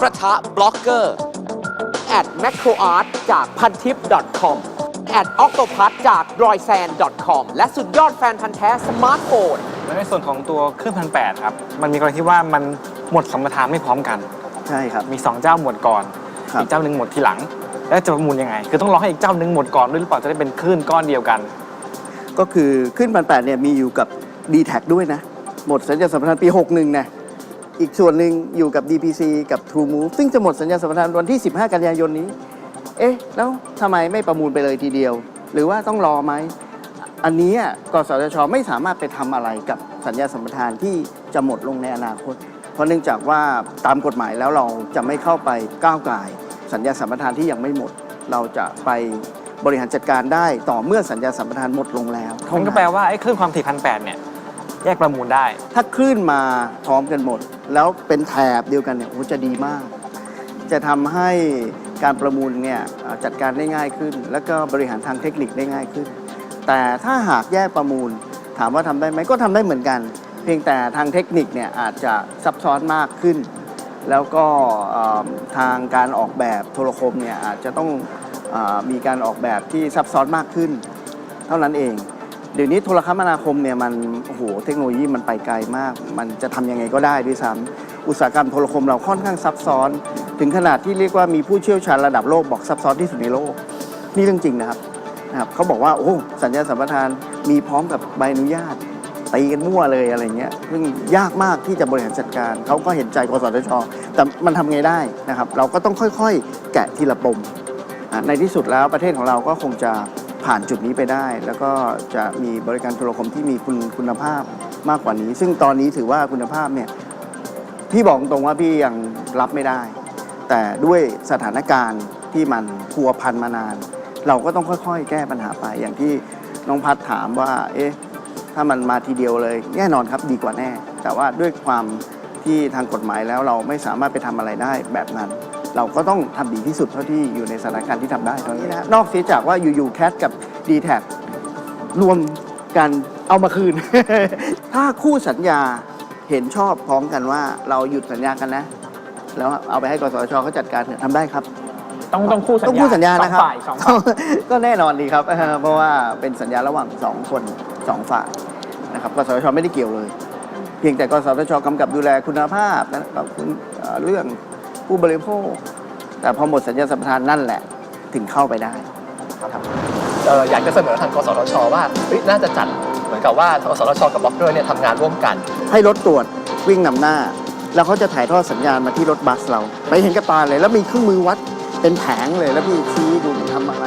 ประทะบล็อกเกอร์ แอด macroart จากพันทิป .com แอด octopus จาก r o y s a n com และสุดยอดแฟนพันธ์แท้สมาร์ทโฟน และในส่วนของตัวเครื่องพันแปดครับ มันมีกรณีที่ว่ามันหมดสัมปทานไม่พร้อมกัน ใช่ครับ มี 2 เจ้าหมดก่อน ครับ อีกเจ้าหนึ่งหมดทีหลัง แล้วจะประมูลยังไง คือต้องรอให้อีกเจ้าหนึ่งหมดก่อนด้วยหรือเปล่าจะได้เป็นคลื่นก้อนเดียวกัน ก็คือขึ้นพันแปดเนี่ยมีอยู่กับ d t แทด้วยนะ หมดสัญญาสัมปทานปี 61นะ อีกส่วนหนึ่งอยู่กับ DPC กับ True Move ซึ่งจะหมดสัญญาสัมปทานวันที่ 15 กันยายนนี้ เอ๊ะ แล้วทำไมไม่ประมูลไปเลยทีเดียว หรือว่าต้องรอไหม อันนี้อะกสทชไม่สามารถไปทำอะไรกับสัญญาสัมปทานที่จะหมดลงในอนาคต เพราะเนื่องจากว่าตามกฎหมายแล้วเราจะไม่เข้าไปก้าวไก่ายสัญญาสัมปทานที่ยังไม่หมด เราจะไปบริหารจัดการได้ต่อเมื่อสัญญาสัมปทานหมดลงแล้วเท่ามันก็นั้นแปลว่าไอ้คลื่นความถี่พันแปดเนี่ยแยกประมูลได้ ถ้าคลื่นมาพร้อมกันหมด แล้วเป็นแถบเดียวกันเนี่ยโอ้จะดีมาก จะทำให้การประมูลเนี่ยเอ่อจัดการได้ง่ายขึ้น แล้วก็บริหารทางเทคนิคได้ง่ายขึ้น แต่ถ้าหากแยกประมูล ถามว่าทำได้ไหมก็ทำได้เหมือนกัน เพียงแต่ทางเทคนิคเนี่ยอาจจะซับซ้อนมากขึ้น แล้วก็เอ่อทางการออกแบบโทรคมเนี่ยอาจจะต้องเออมีการออกแบบที่ซับซ้อนมากขึ้น เท่านั้นเอง เดี๋ยวนี้โทรคมนาคมเนี่ยมันโอ้โหเทคโนโลยีมันไปไกลมาก มันจะทำยังไงก็ได้ด้วยซ้ำอุตสาหกรรมโทรคมเราค่อนข้างซับซ้อน ถึงขนาดที่เรียกว่ามีผู้เชี่ยวชาญระดับโลกบอกซับซ้อนที่สุดในโลก นี่เรื่องจริงนะครับนะครับเขาบอกว่าโอ้สัญญาสัมปทานมีพร้อมกับใบอนุญาตตีกันมั่วเลยอะไรเงี้ยซึ่งยากมากที่จะบริหารจัดการ เขาก็เห็นใจกสทช แต่มันทำไงได้นะครับ เราก็ต้องค่อยๆ แกะทีละปม ในที่สุดแล้วประเทศของเราก็คงจะ ผ่านจุดนี้ไปได้ แล้วก็จะมีบริการโทรคมที่มีคุณคุณภาพมากกว่านี้ ซึ่งตอนนี้ถือว่าคุณภาพเนี่ยพี่บอกตรงว่าพี่ยังรับไม่ได้ แต่ด้วยสถานการณ์ที่มันพัวพันมานาน เราก็ต้องค่อยๆ แก้ปัญหาไปอย่างที่น้องพัดถามว่า เอ๊ะถ้ามันมาทีเดียวเลย แน่นอนครับดีกว่าแน่ แต่ว่าด้วยความที่ทางกฎหมายแล้วเราไม่สามารถไปทำอะไรได้แบบนั้น เราก็ต้องทำดีที่สุดเท่าที่อยู่ในสถานการณ์ที่ทำได้เท่านี้นะนอกเสียจากว่าอยู่ๆแคทกับ d t แทรวมกันเอามาคืน ถ้าคู่สัญญาเห็นชอบพร้อมกันว่าเราหยุดสัญญากันนะ แล้วเอาไปให้กสทชเขาจัดการเถอะทำได้ครับ ต้องต้องคู่สัญญาต้องคู่สัญญานะครับสองฝ่ายสองฝ่ายก็แน่นอนดีครับเออเพราะว่าเป็นสัญญาระหว่างสองคนสองฝ่ายนะครับกสทชไม่ได้เกี่ยวเลย เพียงแต่กสทชกำกับดูแลคุณภาพนะครับคุณเอ่อเรื่อง ผู้บริโภค แต่พอหมดสัญญาสัมปทานนั่นแหละ ถึงเข้าไปได้ครับเอ่ออยากจะเสนอทางกสทช ว่าเฮ้ยน่าจะจัดเหมือนกับว่ากสทช กับบล็อกเกอร์เนี่ยทำงานร่วมกัน ให้รถตรวจวิ่งนำหน้า แล้วเขาจะถ่ายทอดสัญญาณมาที่รถบัสเรา ไปเห็นกับตาเลย แล้วมีเครื่องมือวัดเป็นแผงเลย แล้วพี่ชี้ดูทำอะไร